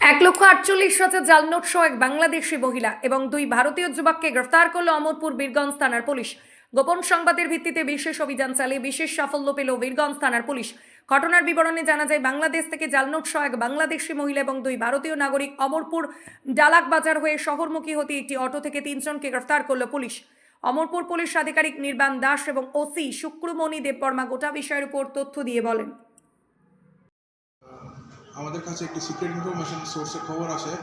এক লক্ষ আটচল্লিশ হাজার জাল নোট সহ এক বাংলাদেশি মহিলা এবং দুই ভারতীয় যুবককে গ্রেফতার করল অমরপুর বীরগঞ্জ থানার পুলিশ। গোপন সংবাদের ভিত্তিতে বিশেষ অভিযান চালিয়ে বিশেষ সাফল্য পেল বীরগঞ্জ থানার পুলিশ। ঘটনার বিবরণে জানা যায়, বাংলাদেশ থেকে জাল নোট সহ এক বাংলাদেশি মহিলা এবং দুই ভারতীয় নাগরিক অমরপুর ডালাক বাজার হয়ে শহরমুখী হতে একটি অটো থেকে তিনজনকে গ্রেফতার করল পুলিশ। অমরপুর পুলিশ আধিকারিক নির্বাণ দাস এবং ওসি শুক্রমণি দেববর্মা গোটা বিষয়ের উপর তথ্য দিয়ে বলেন। আমাদের কাছে একটি সিক্রেট ইনফরমেশন সোর্সে খবর আসে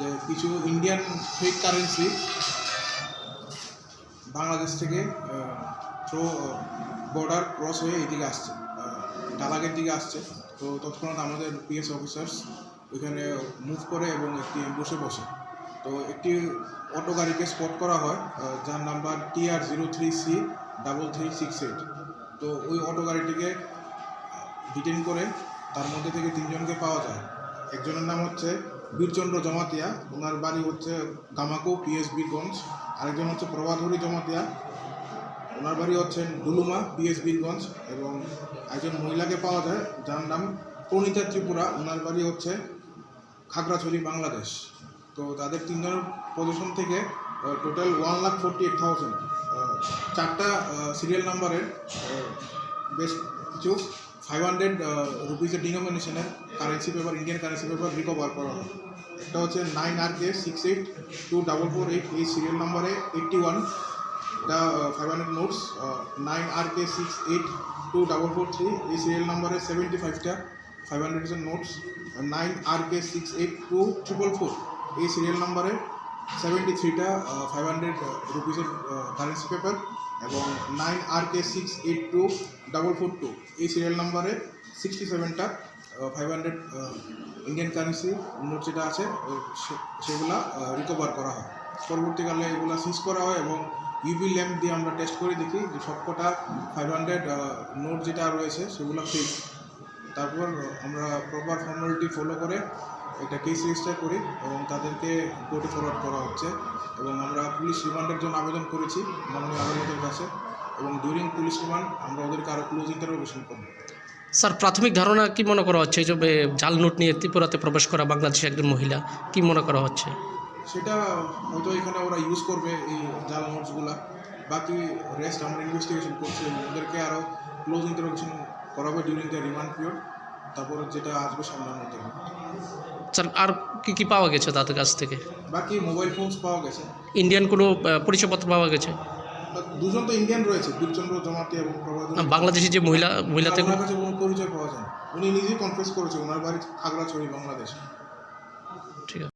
যে কিছু ইন্ডিয়ান ফেক কারেন্সি বাংলাদেশ থেকে থ্রো বর্ডার ক্রস হয়ে এদিকে আসছে ডালাগের দিকে আসছে। তো তৎক্ষণাৎ আমাদের পিএস অফিসার্স ওইখানে মুভ করে এবং একটি বসে বসে। তো একটি অটো গাড়িকে স্পট করা হয় যার number TR zero three C double three six eight তো ওই অটো গাড়িটিকে ডিটেন করে তার মধ্যে থেকে তিনজনকে পাওয়া যায়। একজনের নাম হচ্ছে বীরচন্দ্র জমাতিয়া, ওনার বাড়ি হচ্ছে গামাকো পিএস বীরগঞ্জ আরেকজন হচ্ছে প্রভাধরী জমাতিয়া, ওনার বাড়ি হচ্ছে ডুলুমা পিএস বীরগঞ্জ এবং একজন মহিলাকে পাওয়া যায়, যার নাম প্রণীতা ত্রিপুরা, ওনার বাড়ি হচ্ছে খাগড়াছড়ি, বাংলাদেশ। তো তাদের তিনজনের পজিশন থেকে total one lakh forty eight thousand চারটা সিরিয়াল নাম্বারের বেশ কিছু ফাইভ হান্ড্রেড রুপিজের ডিনোমিনেশনের currency paper Indian currency paper recover করা হয়। একটা হচ্ছে nine R K six eight two double four eight এই সিরিয়াল নাম্বারে এইটটি ওয়ান এটা five hundred notes nine R K six eight two double four three এই serial নাম্বারে seventy ফাইভটা five hundred notes nine R K six eight two triple four এই serial নাম্বারে seventy থ্রিটা five hundred রুপিসের currency paper এবং nine R K six eight two double four two এই serial নাম্বারে sixty সেভেনটা five hundred Indian currency note যেটা আছে সেগুলা রিকভার করা হয়। পরবর্তীকালে এগুলো সিজ করা হয় এবং ইউভি ল্যাম্প দিয়ে আমরা টেস্ট করে দেখি যে সবকটা ফাইভ হান্ড্রেড নোট যেটা রয়েছে সেগুলো ফেক তারপর আমরা প্রপার ফর্মালিটি ফলো করে একটা কেস রেজিস্টার করি এবং তাদেরকে কোর্টে ফরওয়ার্ড করা হচ্ছে এবং আমরা পুলিশ রিমান্ডের জন্য আবেদন করেছি মাননীয় আদালতের কাছে এবং ডিউরিং পুলিশ রিমান্ড আমরা ওদেরকে আরও ক্লোজ ইন্টারোগেশন করব। স্যার প্রাথমিক ধারণা কি মনে করা হচ্ছে? এই যে জাল নোট নিয়ে ত্রিপুরাতে প্রবেশ করা বাংলাদেশের একজন মহিলা কি মনে করা হচ্ছে? সেটা হয়তো এখানে ওরা ইউজ করবে এই জাল নোটসগুলা। বাকি রেস্ট আমরা ইনভেস্টিগেশন করছি ওদেরকে আরও ক্লোজ ইন্টারোগেশন করাবো ডিউরিং দ্য রিমান্ড পিরিয়ড তারপর যেটা আসবে সামনের মধ্যে। স্যার আর কি কি পাওয়া গেছে তাদের কাছ থেকে? বাকি মোবাইল ফোনস পাওয়া গেছে। ইন্ডিয়ান কোনো পরিচয়পত্র পাওয়া গেছে? দুজন তো ইন্ডিয়ান রয়েছে বীরচন্দ্র জমাতি এবং বাংলাদেশি যে মহিলা মহিলা থেকে কাছে কোনো পরিচয় পাওয়া যায়। উনি নিজেই কনফেস করেছে ওনার বাড়ি খাগড়াছড়ি বাংলাদেশ। ঠিক আছে।